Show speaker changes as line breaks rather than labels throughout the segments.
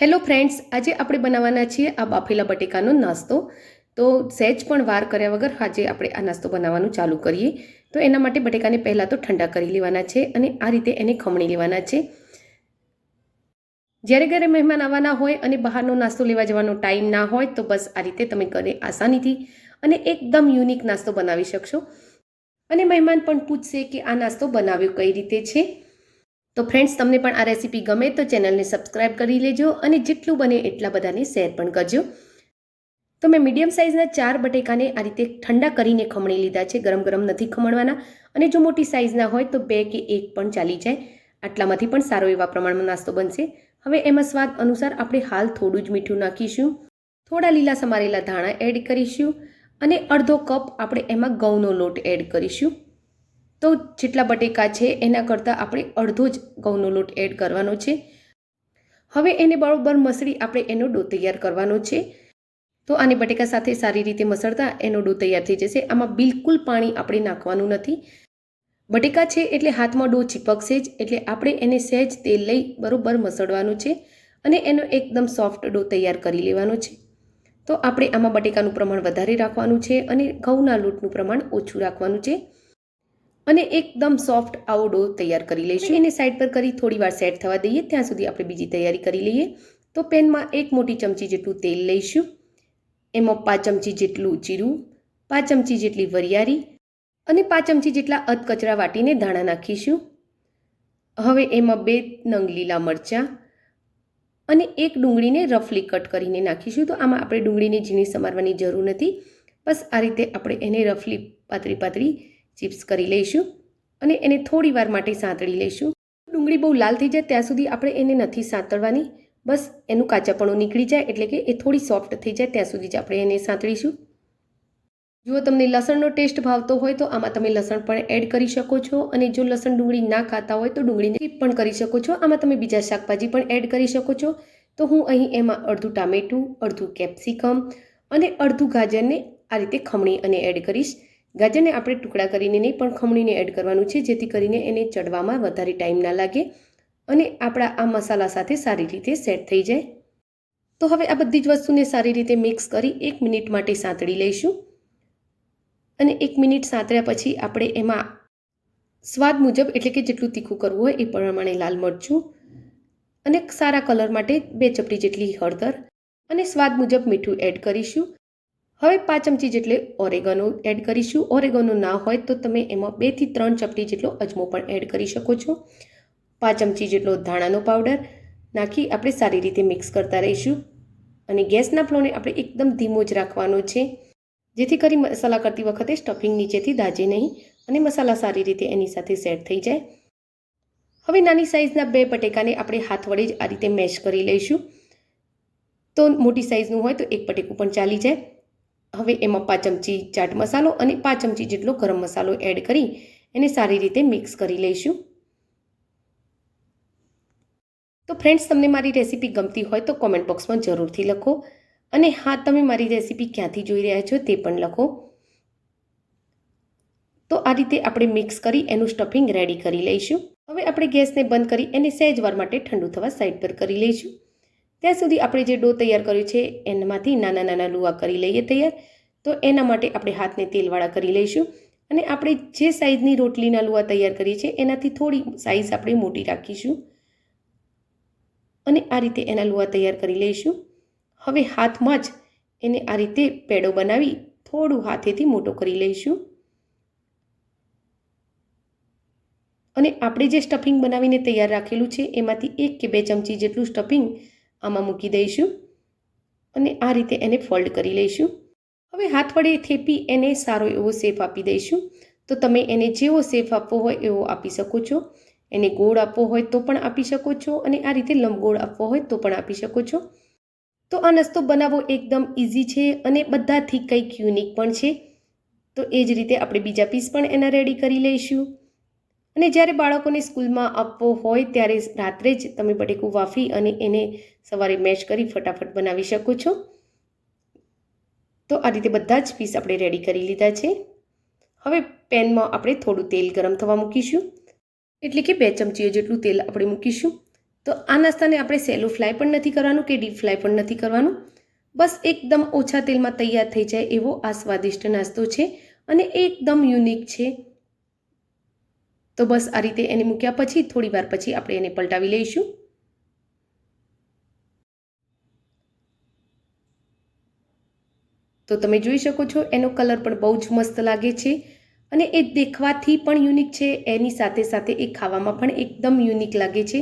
Hello friends, આજે આપણે બનાવવાના છીએ આ બાફેલા બટેકાનો નાસ્તો. તો સહેજ પણ વાર કર્યા વગર આજે આપણે આ નાસ્તો બનાવવાનું ચાલુ કરીએ. તો એના માટે બટેકાને પહેલાં તો ઠંડા કરી લેવાના છે અને આ રીતે એને ખમણી લેવાના છે. જ્યારે ઘરે મહેમાન આવવાના હોય અને બહારનો નાસ્તો લેવા જવાનો ટાઈમ ના હોય તો બસ આ રીતે તમે ઘરે આસાનીથી અને એકદમ યુનિક નાસ્તો બનાવી શકશો. અને મહેમાન પણ પૂછશે કે આ નાસ્તો બનાવ્યો કઈ રીતે છે? તો ફ્રેન્ડ્સ તમને પણ આ રેસીપી ગમે તો ચેનલને સબસ્ક્રાઇબ કરી લેજો અને જેટલું બને એટલા બધાને શેર પણ કરજો. તો મેં મીડિયમ સાઇઝના ચાર બટેકાને આ રીતે ઠંડા કરીને ખમણી લીધા છે. ગરમ ગરમ નથી ખમણવાના અને જો મોટી સાઇઝના હોય તો બે કે એક પણ ચાલી જાય. આટલામાંથી પણ સારો એવા પ્રમાણમાં નાસ્તો બનશે. હવે એમાં સ્વાદ અનુસાર આપણે હાલ થોડું જ મીઠું નાખીશું. થોડા લીલા સમારેલા ધાણા એડ કરીશું અને અડધો કપ આપણે એમાં ઘઉંનો લોટ એડ કરીશું. તો જેટલા બટેકા છે એના કરતાં આપણે અડધો જ ઘઉંનો લોટ એડ કરવાનો છે. હવે એને બરોબર મસળી આપણે એનો ડો તૈયાર કરવાનો છે. તો આને બટેકા સાથે સારી રીતે મસળતા એનો ડો તૈયાર થઈ જશે. આમાં બિલકુલ પાણી આપણે નાખવાનું નથી. બટેકા છે એટલે હાથમાં ડો ચીપકશે જ એટલે આપણે એને સહેજ તેલ લઈ બરોબર મસળવાનું છે અને એનો એકદમ સોફ્ટ ડો તૈયાર કરી લેવાનો છે. તો આપણે આમાં બટેકાનું પ્રમાણ વધારે રાખવાનું છે અને ઘઉંના લોટનું પ્રમાણ ઓછું રાખવાનું છે. અને એકદમ સોફ્ટ આવો ડો તૈયાર કરી લઈશું. એને સાઈડ પર કરી થોડી વાર સેટ થવા દઈએ. ત્યાં સુધી આપણે બીજી તૈયારી કરી લઈએ. તો પેનમાં એક મોટી ચમચી જેટલું તેલ લઈશું. એમાં પાંચ ચમચી જેટલું જીરું પાંચ ચમચી જેટલી વરિયાળી અને પાંચ ચમચી જેટલા અધકચરા વાટીને ધાણા નાખીશું. હવે એમાં બે નંગ લીલા મરચાં અને એક ડુંગળીને રફલી કટ કરીને નાખીશું. તો આમાં આપણે ડુંગળીને ઝીણી સમારવાની જરૂર નથી. બસ આ રીતે આપણે એને રફલી પાતળી પાતળી ચિપ્સ કરી લઈશું અને એને થોડી વાર માટે સાંતળી લઈશું. ડુંગળી બહુ લાલ થઈ જાય ત્યાં સુધી આપણે એને નથી સાંતળવાની. બસ એનું કાચાપણું નીકળી જાય એટલે કે એ થોડી સોફ્ટ થઈ જાય ત્યાં સુધી જ આપણે એને સાંતળીશું. જો તમને લસણનો ટેસ્ટ ભાવતો હોય તો આમાં તમે લસણ પણ એડ કરી શકો છો અને જો લસણ ડુંગળી ના ખાતા હોય તો ડુંગળીને સ્કીપ પણ કરી શકો છો. આમાં તમે બીજા શાકભાજી પણ એડ કરી શકો છો. તો હું અહીં એમાં અડધું ટામેટું, અડધું કેપ્સિકમ અને અડધું ગાજરને આ રીતે ખમણી અને એડ કરીશ. ગાજરને આપણે ટુકડા કરીને નહીં, પણ ખમણીને એડ કરવાનું છે, જેથી કરીને એને ચડવામાં વધારે ટાઈમ ના લાગે અને આપણા આ મસાલા સાથે સારી રીતે સેટ થઈ જાય. તો હવે આ બધી જ વસ્તુને સારી રીતે મિક્સ કરી એક મિનિટ માટે સાંતળી લઈશું અને એક મિનિટ સાંતળ્યા પછી આપણે એમાં સ્વાદ મુજબ, એટલે કે જેટલું તીખું કરવું હોય એ પ્રમાણે લાલ મરચું અને સારા કલર માટે બે ચપટી જેટલી હળદર અને સ્વાદ મુજબ મીઠું એડ કરીશું. હવે પાંચ ચમચી જેટલે ઓરેગનો એડ કરીશું. ઓરેગનો ના હોય તો તમે એમાં બેથી ત્રણ ચપટી જેટલો અજમો પણ એડ કરી શકો છો. પાંચ ચમચી જેટલો ધાણાનો પાવડર નાખી આપણે સારી રીતે મિક્સ કરતા રહીશું. અને ગેસના ફ્લોને આપણે એકદમ ધીમો જ રાખવાનો છે. જેથી કરી મસાલા કરતી વખતે સ્ટફિંગ નીચેથી દાજે નહીં અને મસાલા સારી રીતે એની સાથે સેટ થઈ જાય. હવે નાની સાઇઝના બે બટેકાને આપણે હાથ વડે જ આ રીતે મેશ કરી લઈશું. તો મોટી સાઇઝનું હોય તો એક બટેકું પણ ચાલી જાય. હવે એમાં પાંચ ચમચી ચાટ મસાલો અને પાંચ ચમચી જેટલો ગરમ મસાલો એડ કરી એને સારી રીતે મિક્સ કરી લઈશું. તો ફ્રેન્ડ્સ તમને મારી રેસીપી ગમતી હોય તો કોમેન્ટ બોક્સમાં જરૂરથી લખો અને હા, તમે મારી રેસીપી ક્યાંથી જોઈ રહ્યા છો તે પણ લખો. તો આ રીતે આપણે મિક્સ કરી એનું સ્ટફિંગ રેડી કરી લઈશું. હવે આપણે ગેસને બંધ કરી એને સહેજવાર માટે ઠંડુ થવા સાઈડ પર કરી લઈશું. ત્યાં સુધી આપણે જે ડો તૈયાર કર્યો છે, એનામાંથી નાના નાના લુવા કરી લઈએ તૈયાર. તો એના માટે આપણે હાથને તેલવાળા કરી લઈશું અને આપણે જે સાઈઝની રોટલીના લુવા તૈયાર કરીએ છીએ, એનાથી થોડી સાઈઝ આપણે મોટી રાખીશું. અને આ રીતે એના લુવા તૈયાર કરી લઈશું. હવે હાથમાં જ એને આ રીતે પેડો બનાવી થોડું હાથેથી મોટો કરી લઈશું. અને આપણે જે સ્ટફિંગ બનાવીને તૈયાર રાખેલું છે, એમાંથી એક કે બે ચમચી જેટલું સ્ટફિંગ આમાં મૂકી દઈશું અને આ રીતે એને ફોલ્ડ કરી લઈશું. હવે હાથ વડે થેપી એને સારો એવો શેપ આપી દઈશું. તો તમે એને જેવો શેપ આપવો હોય એવો આપી શકો છો. એને ગોળ આપવો હોય તો પણ આપી શકો છો અને આ રીતે લંબગોળ આપવો હોય તો પણ આપી શકો છો. તો આ નાસ્તો બનાવવો એકદમ ઇઝી છે અને બધાથી કંઈક યુનિક પણ છે. તો એ જ રીતે આપણે બીજા પીસ પણ એના રેડી કરી લઈશું. અને જ્યારે બાળકોને સ્કૂલમાં આપવો હોય ત્યારે રાત્રે જ તમે બટેકું વાફી અને એને સવારે મેશ કરી ફટાફટ બનાવી શકો છો. તો આ રીતે બધા જ પીસ આપણે રેડી કરી લીધા છે. હવે પેનમાં આપણે થોડું તેલ ગરમ થવા મૂકીશું. એટલે કે બે ચમચીઓ જેટલું તેલ આપણે મૂકીશું. તો આ નાસ્તાને આપણે સેલો ફ્રાય પણ નથી કરવાનું કે ડીપ ફ્રાય પણ નથી કરવાનું. બસ એકદમ ઓછા તેલમાં તૈયાર થઈ જાય એવો આ સ્વાદિષ્ટ નાસ્તો છે અને એકદમ યુનિક છે. તો બસ આ રીતે એને મૂક્યા પછી થોડી વાર પછી આપણે એને પલટાવી લઈશું. તો તમે જોઈ શકો છો, એનો કલર પણ બહુ જ મસ્ત લાગે છે અને એ દેખવાથી પણ યુનિક છે. એની સાથે સાથે એ ખાવામાં પણ એકદમ યુનિક લાગે છે.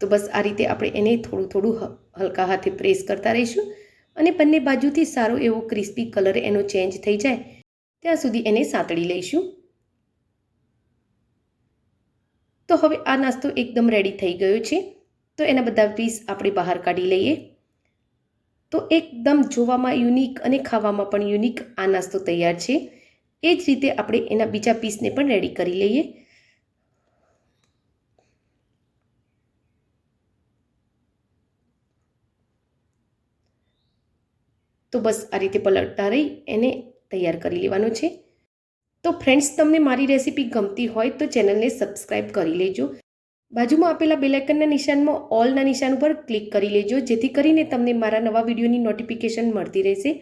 તો બસ આ રીતે આપણે એને થોડું થોડું હલકા હાથે પ્રેસ કરતા રહીશું અને બંને બાજુથી સારો એવો ક્રિસ્પી કલર એનો ચેન્જ થઈ જાય. ત્યાં સુધી એને સાંતળી લઈશું. તો હવે આ નાસ્તો એકદમ રેડી થઈ ગયો છે. તો એના બધા પીસ આપણે બહાર કાઢી લઈએ. તો એકદમ જોવામાં યુનિક અને ખાવામાં પણ યુનિક આ નાસ્તો તૈયાર છે. એ જ રીતે આપણે એના બીજા પીસને પણ રેડી કરી લઈએ. તો બસ આ રીતે પલટતા રહી, એને તૈયાર કરી લેવાનો છે. તો ફ્રેન્ડ્સ તમને મારી રેસીપી ગમતી હોય તો ચેનલને સબસ્ક્રાઈબ કરી લેજો. બાજુમાં આપેલા બેલાઇકનના નિશાનમાં ઓલના નિશાન ઉપર ક્લિક કરી લેજો, જેથી કરીને તમને મારા નવા વિડીયોની નોટિફિકેશન મળતી રહેશે.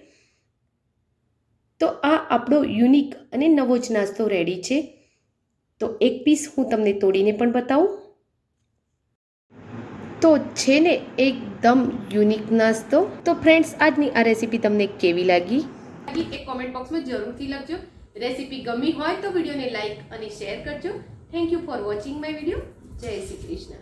તો આ આપણો યુનિક અને નવો જ નાસ્તો રેડી છે. તો એક પીસ હું તમને તોડીને પણ બતાવું. તો છે ને એકદમ યુનિક નાસ્તો. તો ફ્રેન્ડ્સ આજની આ રેસીપી તમને કેવી લાગી? એક કોમેન્ટ બોક્સમાં જરૂરથી લખજો. રેસીપી ગમી હોય તો વિડીયોને લાઇક અને શેર કરજો. Thank you for watching my video જય શ્રી કૃષ્ણ.